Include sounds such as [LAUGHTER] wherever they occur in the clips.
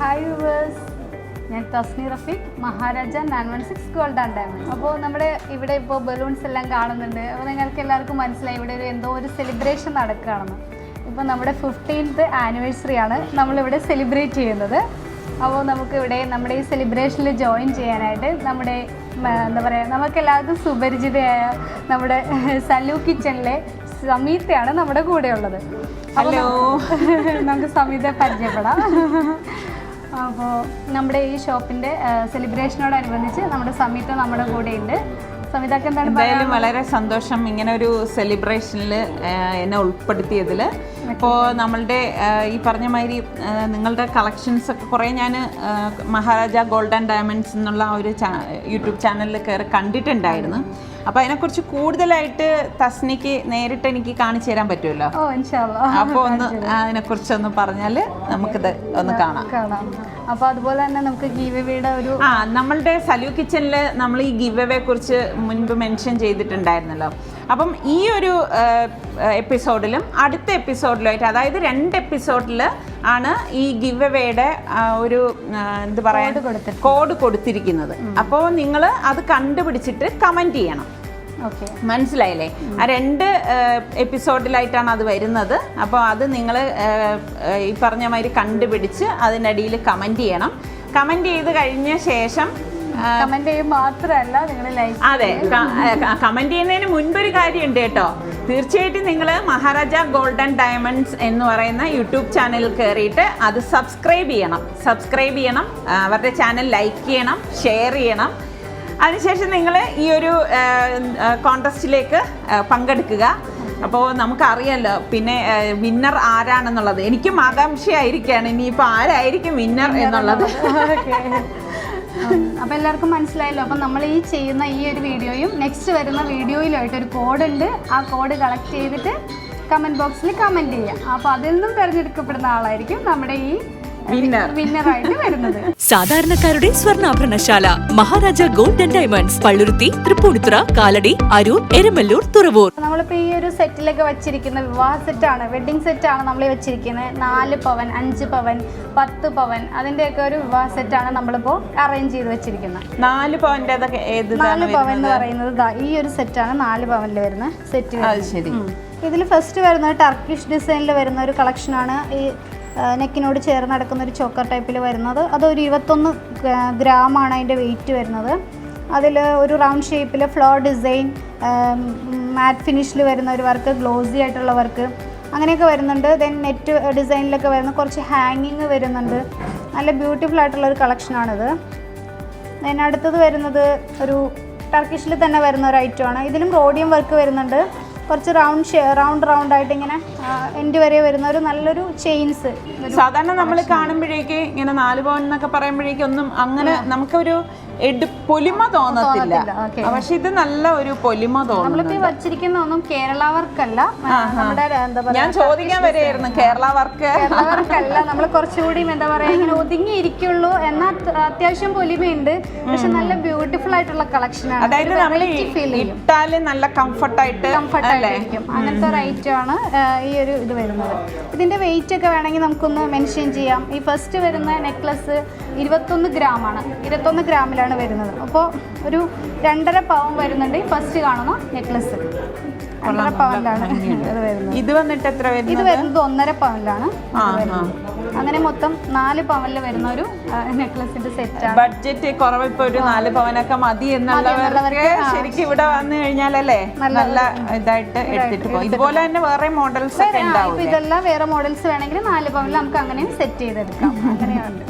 Hi viewers ഞാൻ Thasni Rafeeq Maharaja nine one six gold and diamond. അപ്പോൾ നമ്മുടെ ഇവിടെ ഇപ്പോൾ ബലൂൺസ് എല്ലാം കാണുന്നുണ്ട്. അപ്പോൾ നിങ്ങൾക്ക് എല്ലാവർക്കും മനസ്സിലായി ഇവിടെ ഒരു എന്തോ ഒരു സെലിബ്രേഷൻ നടക്കുകയാണെന്ന്. ഇപ്പോൾ നമ്മുടെ ഫിഫ്റ്റീൻത്ത് ആനിവേഴ്സറി ആണ് നമ്മളിവിടെ സെലിബ്രേറ്റ് ചെയ്യുന്നത്. അപ്പോൾ നമുക്ക് ഇവിടെ നമ്മുടെ ഈ സെലിബ്രേഷനിൽ ജോയിൻ ചെയ്യാനായിട്ട് നമ്മുടെ എന്താ പറയുക നമുക്കെല്ലാവർക്കും സുപരിചിതയായ നമ്മുടെ സലു കിച്ചണിലെ സമീതയാണ് നമ്മുടെ കൂടെയുള്ളത്. ഹലോ നമുക്ക് സമീത പരിചയപ്പെടാം. അപ്പോൾ നമ്മുടെ ഈ ഷോപ്പിന്റെ സെലിബ്രേഷനോടനുബന്ധിച്ച് നമ്മുടെ സമീത നമ്മുടെ കൂടെ ഉണ്ട് സമീതക്ക് എന്താണ് എന്തായാലും വളരെ സന്തോഷം ഇങ്ങനെ ഒരു സെലിബ്രേഷനിൽ എന്നെ ഉൾപ്പെടുത്തിയതിൽ ഇപ്പോൾ നമ്മളുടെ ഈ പറഞ്ഞ മാതിരി നിങ്ങളുടെ കളക്ഷൻസ് ഒക്കെ കുറേ ഞാൻ മഹാരാജ ഗോൾഡ് ആൻഡ് ഡയമണ്ട്സ് എന്നുള്ള ഒരു യൂട്യൂബ് ചാനലിൽ കയറി കണ്ടിട്ടുണ്ടായിരുന്നു. അപ്പോൾ അതിനെക്കുറിച്ച് കൂടുതലായിട്ട് തസ്നിക്ക് നേരിട്ട് എനിക്ക് കാണിച്ചു തരാൻ പറ്റുമല്ലോ? അപ്പോൾ ഒന്ന് പറഞ്ഞാൽ പറഞ്ഞാൽ നമുക്കിത് ഒന്ന് കാണാം. അപ്പൊ അപ്പോൾ അതുപോലെ തന്നെ നമുക്ക് ഗീവയുടെ ഒരു ആ നമ്മളുടെ സല്യൂ കിച്ചണിൽ നമ്മൾ ഈ ഗീവയെ കുറിച്ച് മുൻപ് മെൻഷൻ ചെയ്തിട്ടുണ്ടായിരുന്നല്ലോ. അപ്പം ഈ ഒരു എപ്പിസോഡിലും അടുത്ത എപ്പിസോഡിലുമായിട്ട് അതായത് രണ്ട് എപ്പിസോഡിൽ ആണ് ഈ ഗിവ് അവയുടെ ഒരു എന്ത് പറയാ കോഡ് കൊടുത്തിരിക്കുന്നത്. അപ്പോൾ നിങ്ങൾ അത് കണ്ടുപിടിച്ചിട്ട് കമന്റ് ചെയ്യണം. ഓക്കെ. മനസ്സിലായില്ലേ? ആ രണ്ട് എപ്പിസോഡിലായിട്ടാണ് അത് വരുന്നത്. അപ്പോൾ അത് നിങ്ങൾ ഈ പറഞ്ഞ മാതിരി കണ്ടുപിടിച്ച് അതിനടിയിൽ കമന്റ് ചെയ്യണം. കമന്റ് ചെയ്ത് കഴിഞ്ഞ ശേഷം ആ, കമന്റ് ചെയ്യും മാത്രമല്ല നിങ്ങൾ ലൈക്ക് അതെ കമന്റ് ചെയ്യുന്നതിന് മുൻപൊരു കാര്യമുണ്ട് കേട്ടോ. തീർച്ചയായിട്ടും നിങ്ങൾ മഹാരാജ ഗോൾഡൻ ഡയമണ്ട്സ് എന്ന് പറയുന്ന യൂട്യൂബ് ചാനലിൽ കയറിയിട്ട് അത് സബ്സ്ക്രൈബ് ചെയ്യണം. സബ്സ്ക്രൈബ് ചെയ്യണം അവരുടെ ചാനൽ ലൈക്ക് ചെയ്യണം ഷെയർ ചെയ്യണം. അതിനുശേഷം നിങ്ങൾ ഈ ഒരു കോൺടെസ്റ്റിലേക്ക് പങ്കെടുക്കുക. അപ്പോൾ നമുക്കറിയാമല്ലോ പിന്നെ വിന്നർ ആരാണെന്നുള്ളത്. എനിക്കും ആകാംക്ഷയായിരിക്കുകയാണ്. ഇനിയിപ്പോൾ ആരായിരിക്കും വിന്നർ എന്നുള്ളത്? [LAUGHS] അപ്പോൾ എല്ലാവർക്കും മനസ്സിലായല്ലോ. അപ്പം നമ്മൾ ഈ ചെയ്യുന്ന ഈ ഒരു വീഡിയോയും നെക്സ്റ്റ് വരുന്ന വീഡിയോയിലായിട്ട് ഒരു കോഡ് ഉണ്ട്. ആ കോഡ് കളക്ട് ചെയ്തിട്ട് കമന്റ് ബോക്സിൽ കമന്റ് ചെയ്യാം. അപ്പോൾ അതിൽ നിന്നും തിരഞ്ഞെടുക്കപ്പെടുന്ന ആളായിരിക്കും നമ്മുടെ ഈ വിന്നറായിട്ട് വരുന്നത്. സാധാരണക്കാരുടെ സ്വർണാഭരണശാല Maharaja gold and diamonds Palluruthy Tripunithura Kalady Aroor Eramallur Thuravoor. നമ്മളിപ്പോ ഈ ഒരു സെറ്റിലൊക്കെ വെച്ചിരിക്കുന്ന വിവാഹ സെറ്റാണ് വെഡിങ് സെറ്റാണ് നമ്മൾ വെച്ചിരിക്കുന്നത്. നാല് പവൻ അഞ്ച് പവൻ പത്ത് പവൻ അതിന്റെയൊക്കെ ഒരു വിവാഹ സെറ്റാണ് നമ്മളിപ്പോ അറേഞ്ച് ചെയ്ത് വെച്ചിരിക്കുന്നത്. നാല് പവന്റെ നാല് പവൻ എന്ന് പറയുന്നത് ദാ ഈ ഒരു സെറ്റാണ് നാല് പവനിൽ വരുന്ന സെറ്റ് ശരി. ഇതിൽ ഫസ്റ്റ് വരുന്നത് ടർക്കിഷ് ഡിസൈനിൽ വരുന്ന ഒരു കളക്ഷനാണ് ഈ നെക്കിനോട് ചേർന്ന് നടക്കുന്ന ഒരു ചോക്കർ ടൈപ്പിൽ വരുന്നത്. അതൊരു ഇരുപത്തൊന്ന് ഗ്രാമാണ് അതിന്റെ വെയിറ്റ് വരുന്നത്. അതിൽ ഒരു റൗണ്ട് ഷേപ്പിൽ ഫ്ലോർ ഡിസൈൻ മാറ്റ് ഫിനിഷിൽ വരുന്ന ഒരു വർക്ക് ഗ്ലോസി ആയിട്ടുള്ള വർക്ക് അങ്ങനെയൊക്കെ വരുന്നുണ്ട്. ദെൻ നെറ്റ് ഡിസൈനിലൊക്കെ വരുന്ന കുറച്ച് ഹാങ്ങിങ് വരുന്നുണ്ട്. നല്ല ബ്യൂട്ടിഫുൾ ആയിട്ടുള്ള ഒരു കളക്ഷനാണിത്. ദെൻ അടുത്തത് വരുന്നത് ഒരു ടർക്കിഷിൽ തന്നെ വരുന്ന ഒരു ഐറ്റമാണ്. ഇതിലും റോഡിയം വർക്ക് വരുന്നുണ്ട്. കുറച്ച് റൗണ്ട് റൗണ്ട് റൗണ്ട് ആയിട്ട് ഇങ്ങനെ എൻഡ് വരെ വരുന്ന ഒരു നല്ലൊരു ചെയിൻസ് സാധാരണ നമ്മൾ കാണുമ്പോഴേക്ക് ഇങ്ങനെ നാല് പവൻ എന്നൊക്കെ പറയുമ്പോഴേക്കും ഒന്നും അങ്ങനെ നമുക്കൊരു പൊലിമ തോന്നത്തില്ല. പക്ഷെ ഇത് നല്ല ഒരു പൊലിമ തോന്നുന്നു കേരളവർക്കല്ല ഈ വച്ചിരിക്കുന്ന ഒന്നും കേരള വർക്കല്ല. നമ്മുടെ എന്താ ഞാൻ ചോദിക്കാൻ വരെയായിരുന്നു കേരള വർക്ക്. കേരള വർക്കല്ല. നമ്മൾ കുറച്ചുകൂടി എന്താ പറയാ ഇങ്ങനെ ഒതുങ്ങിയിരിക്കുള്ളൂ എന്നാ എന്നാൽ അത്യാവശ്യം പൊലിമയുണ്ട്. പക്ഷെ നല്ല ബ്യൂട്ടിഫുൾ ആയിട്ടുള്ള കളക്ഷനാണ് അതായത് നമ്മൾ ഇട്ടാൽ നല്ല കംഫർട്ട് ആയിട്ട് കംഫർട്ട് ആയിട്ടിരിക്കും അങ്ങനത്തെ ഒരു item ആണ് ഈ ഒരു ഇത് വരുന്നത്. ഇതിന്റെ വെയിറ്റ് ഒക്കെ വേണമെങ്കിൽ നമുക്കൊന്ന് മെൻഷൻ ചെയ്യാം. ഈ ഫസ്റ്റ് വരുന്ന നെക്ലസ് ഇരുപത്തൊന്ന് ഗ്രാം ആണ്. ഇരുപത്തൊന്ന് ഗ്രാമിലാണ് വരുന്നത്. അപ്പോൾ ഒരു രണ്ടര പവൻ വരുന്നുണ്ട്. ഈ ഫസ്റ്റ് കാണുന്ന നെക്ലസ് രണ്ടര പവനിലാണ് ഇത് വരുന്നത്. ഇത് വന്നിട്ട് എത്ര ഇത് വരുന്നത് വരുന്നത് ഒന്നര പവനിലാണ് അങ്ങനെ മൊത്തം നാല് പവനിൽ വരുന്ന ഒരു നെക്ലസിന്റെ ആണ്. ബഡ്ജറ്റ് കുറവ് ഇപ്പൊ ഒരു നാല് പവനൊക്കെ മതി എന്നുള്ളവർക്ക് ശരിക്കും ഇവിടെ വന്നു കഴിഞ്ഞാലല്ലേ നല്ല ഇതായിട്ട് എടുത്തിട്ട് പോകും. ഇതുപോലെ തന്നെ വേറെ മോഡൽസ് ഒക്കെ ഉണ്ടാവും ഇതെല്ലാം വേറെ മോഡൽസ് വേണമെങ്കിൽ നാല് പവനിൽ നമുക്ക് അങ്ങനെയും സെറ്റ് ചെയ്തെടുക്കാം. [LAUGHS] അങ്ങനെയുണ്ട്.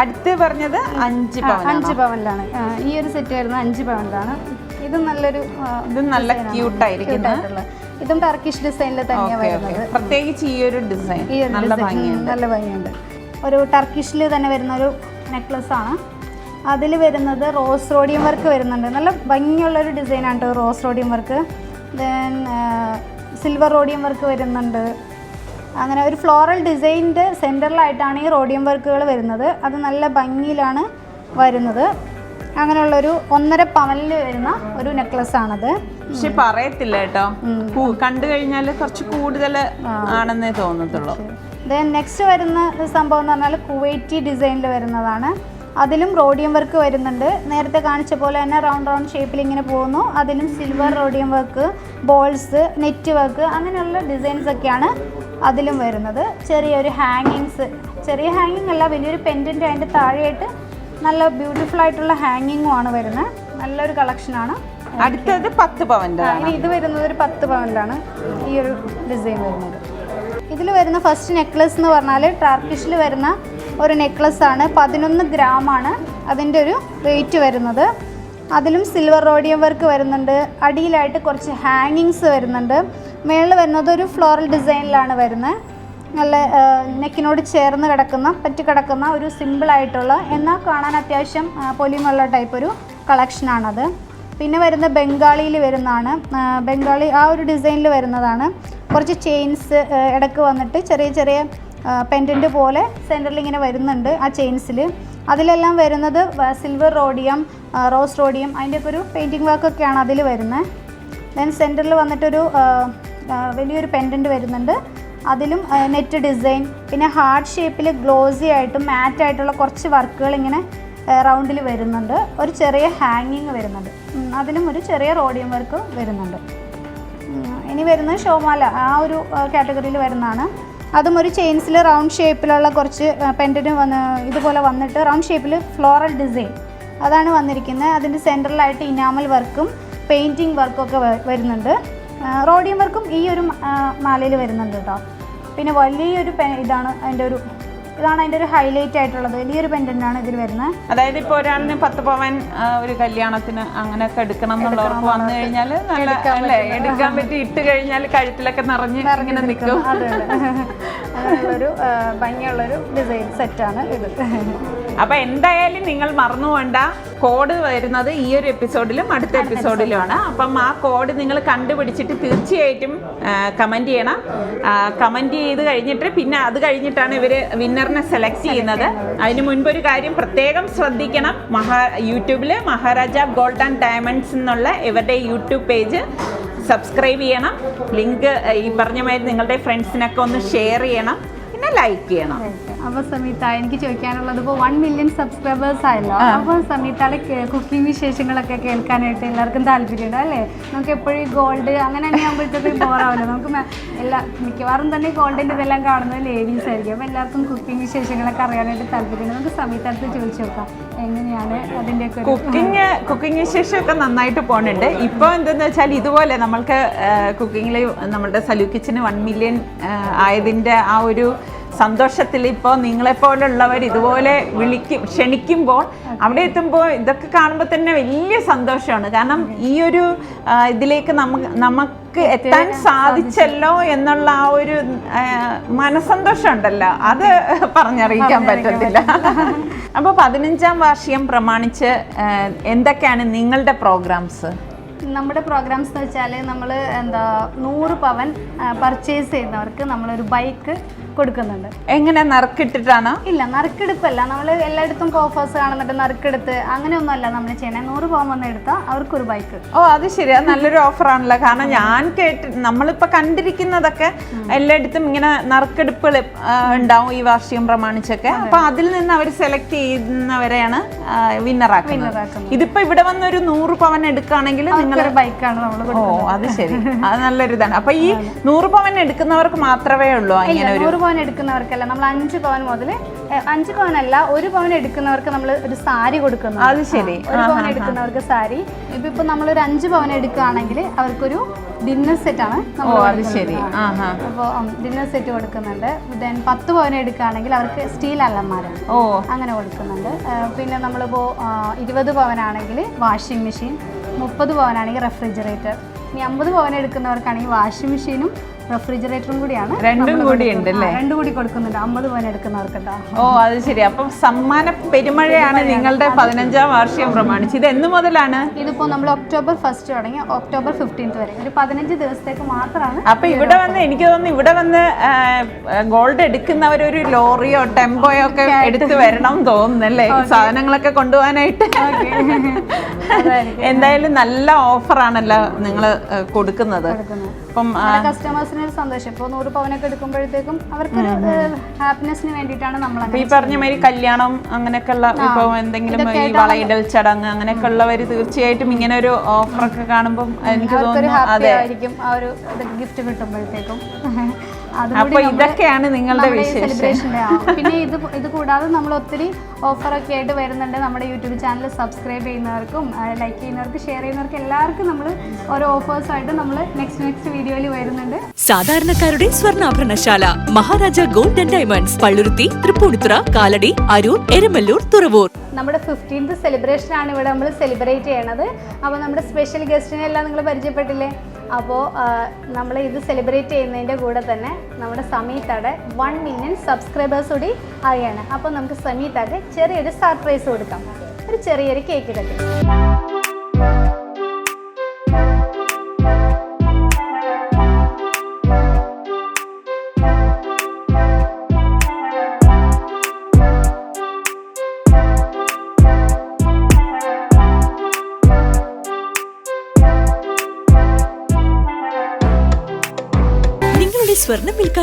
അടുത്ത് പറഞ്ഞത് അഞ്ച് അഞ്ച് പവനിലാണ്. ഈ ഒരു സെറ്റ് വരുന്നത് അഞ്ച് പവനിലാണ്. ഇത് നല്ലൊരു ഇത് നല്ല ക്യൂട്ട് ആയിരിക്കും. ഇതും ടർക്കിഷ് ഡിസൈനിൽ തന്നെയാണ് വരുന്നത്. പ്രത്യേകിച്ച് ഈ ഒരു ഡിസൈൻ നല്ല ഭംഗിയുണ്ട്. നല്ല ഭംഗിയുണ്ട്. ഒരു ടർക്കിഷിൽ തന്നെ വരുന്ന ഒരു നെക്ലസ് ആണ്. അതിൽ വരുന്നത് റോസ് റോഡിയം വർക്ക് വരുന്നുണ്ട്. നല്ല ഭംഗിയുള്ള ഒരു ഡിസൈനാണ് കേട്ടോ rose rhodium work then silver rhodium work വരുന്നുണ്ട്. അങ്ങനെ ഒരു ഫ്ലോറൽ ഡിസൈനിന്റെ സെന്ററിലായിട്ടാണ് ഈ റോഡിയം വർക്കുകൾ വരുന്നത്. അത് നല്ല ഭംഗിയിലാണ് വരുന്നത്. അങ്ങനെയുള്ളൊരു ഒന്നര പവനിൽ വരുന്ന ഒരു നെക്ലസ് ആണത്. പക്ഷെ പറയത്തില്ല കേട്ടോ. കണ്ടു കഴിഞ്ഞാൽ കുറച്ച് കൂടുതൽ ആണെന്നേ തോന്നത്തുള്ളൂ. ദെൻ നെക്സ്റ്റ് വരുന്ന സംഭവം എന്ന് പറഞ്ഞാൽ കുവൈറ്റി ഡിസൈനിൽ വരുന്നതാണ്. അതിലും റോഡിയം വർക്ക് വരുന്നുണ്ട്. നേരത്തെ കാണിച്ച പോലെ തന്നെ റൗണ്ട് റൗണ്ട് ഷേപ്പിൽ ഇങ്ങനെ പോകുന്നു. അതിലും silver rhodium work balls net work അങ്ങനെയുള്ള ഡിസൈൻസ് ഒക്കെയാണ് അതിലും വരുന്നത് ചെറിയൊരു ഹാങ്ങിങ്സ് ചെറിയ ഹാങ്ങിങ് അല്ല വലിയൊരു പെൻഡന്റ് അതിന്റെ താഴെയായിട്ട് നല്ല ബ്യൂട്ടിഫുൾ ആയിട്ടുള്ള ഹാങ്ങിങ്ങും ആണ് വരുന്നത്. നല്ലൊരു കളക്ഷനാണ് അടുത്തത് പത്ത് പവന്റെ ഇത് വരുന്നത് ഒരു പത്ത് പവന്റാണ് ഈ ഒരു ഡിസൈൻ വരുന്നത്. ഇതിൽ വരുന്ന ഫസ്റ്റ് നെക്ലസ് എന്ന് പറഞ്ഞാൽ ടാർക്കിഷിൽ വരുന്ന ഒരു നെക്ലസ് ആണ്. പതിനൊന്ന് ഗ്രാം ആണ് അതിന്റെ ഒരു വെയിറ്റ് വരുന്നത്. അതിലും സിൽവർ റോഡിയം വർക്ക് വരുന്നുണ്ട്. അടിയിലായിട്ട് കുറച്ച് ഹാങ്ങിങ്സ് വരുന്നുണ്ട്. മേളിൽ വരുന്നത് ഒരു ഫ്ലോറൽ ഡിസൈനിലാണ് വരുന്നത് നല്ല നെക്കിനോട് ചേർന്ന് കിടക്കുന്ന പറ്റി കിടക്കുന്ന ഒരു സിമ്പിളായിട്ടുള്ള എന്നാൽ കാണാൻ അത്യാവശ്യം പൊലിമുള്ള ടൈപ്പ് ഒരു കളക്ഷനാണത് പിന്നെ വരുന്ന ബംഗാളിയിൽ വരുന്നതാണ്. ബംഗാളി ആ ഒരു ഡിസൈനിൽ വരുന്നതാണ്. കുറച്ച് ചെയിൻസ് ഇടയ്ക്ക് വന്നിട്ട് ചെറിയ ചെറിയ പെൻഡന്റ് പോലെ സെന്ററിൽ ഇങ്ങനെ വരുന്നുണ്ട് ആ ചെയിൻസിൽ അതിലെല്ലാം വരുന്നത് സിൽവർ റോഡിയം റോസ് റോഡിയം അതിന്റെയൊക്കെ ഒരു പെയിന്റിങ് വർക്കൊക്കെയാണ് അതിൽ വരുന്നത് ദെൻ സെന്ററിൽ വന്നിട്ടൊരു വലിയൊരു പെൻഡന്റ് വരുന്നുണ്ട്. അതിലും നെറ്റ് ഡിസൈൻ പിന്നെ ഹാർഡ് ഷേപ്പിൽ ഗ്ലോസി ആയിട്ടും മാറ്റ് ആയിട്ടുള്ള കുറച്ച് വർക്കുകൾ ഇങ്ങനെ റൗണ്ടിൽ വരുന്നുണ്ട്. ഒരു ചെറിയ ഹാങ്ങിങ് വരുന്നുണ്ട്. അതിനും ഒരു ചെറിയ റോഡിയം വർക്ക് വരുന്നുണ്ട്. ഇനി വരുന്നത് ഷോമാല. ആ ഒരു കാറ്റഗറിയിൽ വരുന്നതാണ്. അതും ഒരു ചെയിൻസിൽ റൗണ്ട് ഷേപ്പിലുള്ള കുറച്ച് പെന്റിന് വന്ന് ഇതുപോലെ വന്നിട്ട് റൗണ്ട് ഷേപ്പിൽ ഫ്ലോറൽ ഡിസൈൻ അതാണ് വന്നിരിക്കുന്നത്. അതിന്റെ സെന്ററിലായിട്ട് ഇനാമൽ വർക്കും പെയിന്റിങ് വർക്കും ഒക്കെ വരുന്നുണ്ട്. റോഡിയം വർക്കും ഈ ഒരു മാലയിൽ വരുന്നുണ്ട് കേട്ടോ പിന്നെ വലിയൊരു ഇതാണ് അതിന്റെ ഒരു ഇതാണ് അതിന്റെ ഒരു ഹൈലൈറ്റ് ആയിട്ടുള്ളത്. വലിയൊരു പെൻഡന്റാണ് ഇതിൽ വരുന്നത്. അതായത് ഇപ്പൊ ഒരാളിന് പത്ത് പവൻ ഒരു കല്യാണത്തിന് അങ്ങനെയൊക്കെ എടുക്കണം എന്നുള്ളവർക്ക് വന്നു കഴിഞ്ഞാൽ നല്ല അല്ലേ? എടുക്കാൻ പറ്റി ഇട്ട് കഴിഞ്ഞാൽ കഴുത്തിലൊക്കെ നിറഞ്ഞ് ഇങ്ങനെ നിൽക്കും. ഒരു അങ്ങനെയുള്ളൊരു ഭംഗിയുള്ളൊരു ഡിസൈൻ സെറ്റാണ് ഇത്. അപ്പൊ എന്തായാലും നിങ്ങൾ മറന്നു പോണ്ട. കോഡ് വരുന്നത് ഈ ഒരു എപ്പിസോഡിലും അടുത്ത എപ്പിസോഡിലുമാണ് അപ്പം ആ കോഡ് നിങ്ങൾ കണ്ടുപിടിച്ചിട്ട് തീർച്ചയായിട്ടും കമന്റ് ചെയ്യണം. കമന്റ് ചെയ്ത് കഴിഞ്ഞിട്ട് പിന്നെ അത് കഴിഞ്ഞിട്ടാണ് ഇവർ വിന്നറിനെ സെലക്ട് ചെയ്യുന്നത്. അതിന് മുൻപ് ഒരു കാര്യം പ്രത്യേകം ശ്രദ്ധിക്കണം. മഹാ യൂട്യൂബിൽ മഹാരാജ ഗോൾഡ് ആൻഡ് ഡയമണ്ട്സ് എന്നുള്ള ഇവരുടെ യൂട്യൂബ് പേജ് സബ്സ്ക്രൈബ് ചെയ്യണം. ലിങ്ക് ഈ പറഞ്ഞ മാതിരി നിങ്ങളുടെ ഫ്രണ്ട്സിനൊക്കെ ഒന്ന് ഷെയർ ചെയ്യണം. പിന്നെ ലൈക്ക് ചെയ്യണം. അപ്പൊ സമീത എനിക്ക് ചോദിക്കാനുള്ളത് ഇപ്പോൾ വൺ മില്യൺ സബ്സ്ക്രൈബേഴ്സ് ആയല്ലോ. അപ്പോൾ സമീതയുടെ കുക്കിംഗ് വിശേഷങ്ങളൊക്കെ കേൾക്കാനായിട്ട് എല്ലാവർക്കും താല്പര്യമുണ്ട് അല്ലേ? നമുക്ക് എപ്പോഴും ഗോൾഡ് അങ്ങനെ തന്നെ ആകുമ്പോഴത്തേക്കും ബോറാവില്ല നമുക്ക് എല്ലാ മിക്കവാറും തന്നെ കോണ്ടന്റ് ഇതെല്ലാം കാണുന്നത് ലേഡീസ് ആയിരിക്കും. അപ്പോൾ എല്ലാവർക്കും കുക്കിംഗ് വിശേഷങ്ങളൊക്കെ അറിയാനായിട്ട് താല്പര്യമുണ്ട്. നമുക്ക് സമയത്ത് അടുത്ത് ചോദിച്ചു നോക്കാം. എങ്ങനെയാണ് അതിന്റെ കുക്കിംഗ് കുക്കിംഗ് വിശേഷമൊക്കെ നന്നായിട്ട് പോകുന്നുണ്ട് ഇപ്പോൾ എന്തെന്ന് വെച്ചാൽ ഇതുപോലെ നമ്മൾക്ക് കുക്കിങ്ങിൽ നമ്മുടെ സലൂ കിച്ചന് വൺ മില്യൺ ആയതിന്റെ ആ ഒരു സന്തോഷത്തിൽ ഇപ്പോൾ നിങ്ങളെപ്പോലുള്ളവർ ഇതുപോലെ വിളിക്കും ക്ഷണിക്കുമ്പോൾ അവിടെ എത്തുമ്പോൾ ഇതൊക്കെ കാണുമ്പോൾ തന്നെ വലിയ സന്തോഷമാണ്. കാരണം ഈ ഒരു ഇതിലേക്ക് നമുക്ക് നമുക്ക് എത്താൻ സാധിച്ചല്ലോ എന്നുള്ള ആ ഒരു മനസന്തോഷം ഉണ്ടല്ലോ അത് പറഞ്ഞറിയിക്കാൻ പറ്റത്തില്ല. അപ്പോൾ പതിനഞ്ചാം വാർഷികം പ്രമാണിച്ച് എന്തൊക്കെയാണ് നിങ്ങളുടെ പ്രോഗ്രാംസ്? നമ്മുടെ പ്രോഗ്രാംസ് എന്ന് വെച്ചാൽ നമ്മൾ എന്താ നൂറ് പവൻ പർച്ചേസ് ചെയ്യുന്നവർക്ക് നമ്മളൊരു ബൈക്ക് കൊടുക്കുന്നുണ്ട്. എങ്ങനെ നറുക്കിട്ടിട്ടാണ്? ഇല്ല നറുക്കെടുപ്പല്ല. നമ്മൾ എല്ലായിടത്തും ഓഫേഴ്സ് കാണുന്നുണ്ട് നറുക്കെടുത്ത്. അങ്ങനെയൊന്നുമല്ല നമ്മൾ ചെയ്യണേ. നൂറ് പവൻ വന്ന് എടുത്താൽ അവർക്കൊരു ബൈക്ക് ഓ അത് ശരിയാ. നല്ലൊരു ഓഫറാണല്ലോ കാരണം ഞാൻ കേട്ട് നമ്മളിപ്പോൾ കണ്ടിരിക്കുന്നതൊക്കെ എല്ലായിടത്തും ഇങ്ങനെ നറുക്കെടുപ്പുകൾ ഉണ്ടാവും ഈ വാർഷികം പ്രമാണിച്ചൊക്കെ. അപ്പൊ അതിൽ നിന്ന് അവർ സെലക്ട് ചെയ്യുന്നവരെയാണ് വിന്നറാക്കുന്നത് വിന്നറാക്കുന്നത്. ഇതിപ്പോ ഇവിടെ വന്നൊരു നൂറ് പവൻ എടുക്കുകയാണെങ്കിൽ നിങ്ങൾ ഒരു ബൈക്കാണ് നമ്മൾ ഓ അത് ശരി. [LAUGHS] അത് നല്ലൊരു ഇതാണ് അപ്പൊ ഈ നൂറ് പവൻ എടുക്കുന്നവർക്ക് മാത്രമേ ഉള്ളൂ അങ്ങനെ ഒരു നൂറ് പവൻ എടുക്കുന്നവർക്കല്ല. നമ്മൾ അഞ്ച് പവൻ മുതൽ അഞ്ച് അല്ല ഒരു പവൻ എടുക്കുന്നവർക്ക് നമ്മൾ ഒരു സാരി കൊടുക്കുന്നു. അത് ശരി. ഒരു പവൻ എടുക്കുന്നവർക്ക് സാരി. ഇപ്പൊ ഇപ്പൊ നമ്മളൊരു അഞ്ച് പവൻ എടുക്കുകയാണെങ്കിൽ അവർക്കൊരു ഡിന്നർ സെറ്റ് ആണ് നമ്മൾ ശരി. അപ്പോൾ ഡിന്നർ സെറ്റ് കൊടുക്കുന്നുണ്ട്. ദെൻ പത്ത് പവൻ എടുക്കുകയാണെങ്കിൽ അവർക്ക് സ്റ്റീൽ അലമാര ഓ. അങ്ങനെ കൊടുക്കുന്നുണ്ട്. പിന്നെ നമ്മളിപ്പോൾ ഇരുപത് പവനാണെങ്കിൽ വാഷിംഗ് മെഷീൻ മുപ്പത് പവനാണെങ്കിൽ റെഫ്രിജറേറ്റർ. ഇനി അമ്പത് പവൻ എടുക്കുന്നവർക്കാണെങ്കിൽ വാഷിംഗ് മെഷീനും റെഫ്രിജറേറ്ററും കൂടിയാണ് രണ്ടും കൂടി ഉണ്ട് അല്ലേ? രണ്ടും കൂടി കൊടുക്കുന്നുണ്ട്. അമ്പത് പവൻ എടുക്കുന്നവർക്ക് ഓ അത് ശരി. അപ്പം സമ്മാന പെരുമഴയാണ് നിങ്ങളുടെ പതിനഞ്ചാം വാർഷികം പ്രമാണിച്ച്. ഇത് എന്ന് മുതലാണ്? ഇതിപ്പോ നമ്മൾ ഒക്ടോബർ ഫസ്റ്റ് തുടങ്ങി ഒക്ടോബർ ഫിഫ്റ്റീൻത്ത് വരെ. ഒരു പതിനഞ്ച് ദിവസത്തേക്ക് മാത്രമാണ് അപ്പൊ ഇവിടെ വന്ന് എനിക്ക് തോന്നുന്നു ഇവിടെ വന്ന് ഗോൾഡ് എടുക്കുന്നവർ ഒരു ലോറിയോ ടെമ്പോയോ ഒക്കെ എടുത്ത് വരണം തോന്നുന്നല്ലേ സാധനങ്ങളൊക്കെ കൊണ്ടുപോകാനായിട്ട്. എന്തായാലും നല്ല ഓഫറാണല്ലോ നിങ്ങൾ കൊടുക്കുന്നത്. അപ്പം കസ്റ്റമേഴ്സിന് ഒരു സന്തോഷം. ഇപ്പോൾ നൂറ് പവനൊക്കെ എടുക്കുമ്പോഴത്തേക്കും അവർക്ക് വേണ്ടിയിട്ടാണ് നമ്മൾ ഈ പറഞ്ഞ മാതിരി കല്യാണം അങ്ങനെയൊക്കെ ഉള്ള ഇപ്പൊ എന്തെങ്കിലും ഈ വളയിടൽ ചടങ്ങ് അങ്ങനെയൊക്കെ ഉള്ളവര് തീർച്ചയായിട്ടും ഇങ്ങനെ ഒരു ഓഫറൊക്കെ കാണുമ്പോൾ എനിക്ക് തോന്നുന്നു അതെ. ആയിരിക്കും ആ ഒരു ഗിഫ്റ്റ് കിട്ടുമ്പോഴത്തേക്കും. അപ്പൊ ഇതൊക്കെയാണ് നിങ്ങളുടെ വിശേഷം. [LAUGHS] പിന്നെ ഇത് ഇത് കൂടാതെ നമ്മൾ ഒത്തിരി ഓഫറൊക്കെ ആയിട്ട് വരുന്നുണ്ട്. നമ്മുടെ യൂട്യൂബ് ചാനൽ സബ്സ്ക്രൈബ് ചെയ്യുന്നവർക്കും ലൈക്ക് ചെയ്യുന്നവർക്കും ഷെയർ ചെയ്യുന്നവർക്കും എല്ലാവർക്കും നമ്മൾ ഓരോ ഓഫേഴ്സായിട്ട് നമ്മൾ നെക്സ്റ്റ് നെക്സ്റ്റ് വീഡിയോയിൽ വരുന്നുണ്ട്. സാധാരണക്കാരുടെ സ്വർണാഭരണശാല Maharaja golden and diamonds Palluruthy Tripunithura Kalady Aroor Eramallur Thuravoor. നമ്മുടെ ഫിഫ്റ്റീൻത്ത് സെലിബ്രേഷൻ ആണ് ഇവിടെ നമ്മൾ സെലിബ്രേറ്റ് ചെയ്യണത്. അപ്പോൾ നമ്മുടെ സ്പെഷ്യൽ ഗസ്റ്റിനെ എല്ലാം നിങ്ങൾ പരിചയപ്പെട്ടില്ലേ? അപ്പോൾ നമ്മൾ ഇത് സെലിബ്രേറ്റ് ചെയ്യുന്നതിന്റെ കൂടെ തന്നെ നമ്മുടെ സമീത്തയുടെ വൺ മില്യൺ സബ്സ്ക്രൈബേഴ്സ് കൂടി ആയാണ് അപ്പോൾ നമുക്ക് സമീത്തക്ക് ചെറിയൊരു സർപ്രൈസ് കൊടുക്കാം. ഒരു ചെറിയൊരു കേക്ക് കട്ടി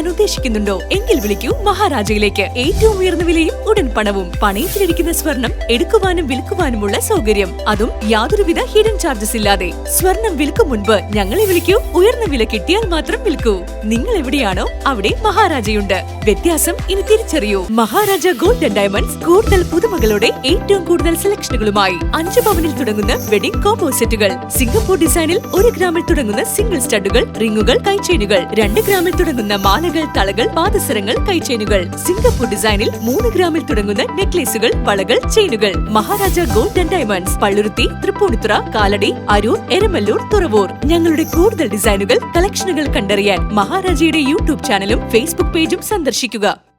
വിൽക്കാൻ ഉദ്ദേശിക്കുന്നുണ്ടോ എങ്കിൽ വിളിക്കൂ മഹാരാജയിലേക്ക്. ഏറ്റവും ഉയർന്ന വിലയും ഉടൻ പണവും. പണയത്തിലിരിക്കുന്ന സ്വർണം എടുക്കുവാനും വിൽക്കുവാനുമുള്ള സൗകര്യം. അതും യാതൊരുവിധ ഹിഡൻ ചാർജസ് ഇല്ലാതെ. സ്വർണം വിൽക്കും മുൻപ് ഞങ്ങളെ വിളിക്കൂ. ഉയർന്ന വില കിട്ടിയാൽ മാത്രം വിൽക്കൂ. നിങ്ങൾ എവിടെയാണോ അവിടെ മഹാരാജയുണ്ട്. വ്യത്യാസം ഇനി തിരിച്ചറിയൂ. മഹാരാജ ഗോൾഡ് ആൻഡ് ഡയമണ്ട്സ് കൂടുതൽ പുതുമകളുടെ ഏറ്റവും കൂടുതൽ സെലക്ഷനുകളുമായി അഞ്ച് പവനിൽ തുടങ്ങുന്ന വെഡിംഗ് കോംബോ സെറ്റുകൾ സിംഗപ്പൂർ ഡിസൈനിൽ ഒരു ഗ്രാമിൽ തുടങ്ങുന്ന സിംഗിൾ സ്റ്റഡുകൾ റിങ്ങുകൾ കൈചെയിനുകൾ രണ്ട് ഗ്രാമിൽ തുടങ്ങുന്ന മാലകൾ തളകൾ പാദസരങ്ങൾ കൈചെയിനുകൾ സിംഗപ്പൂർ ഡിസൈനിൽ മൂന്ന് ഗ്രാമിൽ തുടങ്ങുന്ന നെക്ലേസുകൾ വളകൾ ചെയിനുകൾ. Maharaja gold and diamonds Palluruthy Tripunithura Kalady Aroor Eramallur Thuravoor. ഞങ്ങളുടെ കൂടുതൽ ഡിസൈനുകൾ കളക്ഷനുകൾ കണ്ടറിയാൻ മഹാരാജയുടെ യൂട്യൂബ് ചാനലും ഫേസ്ബുക്ക് പേജും സന്ദർശിക്കുക.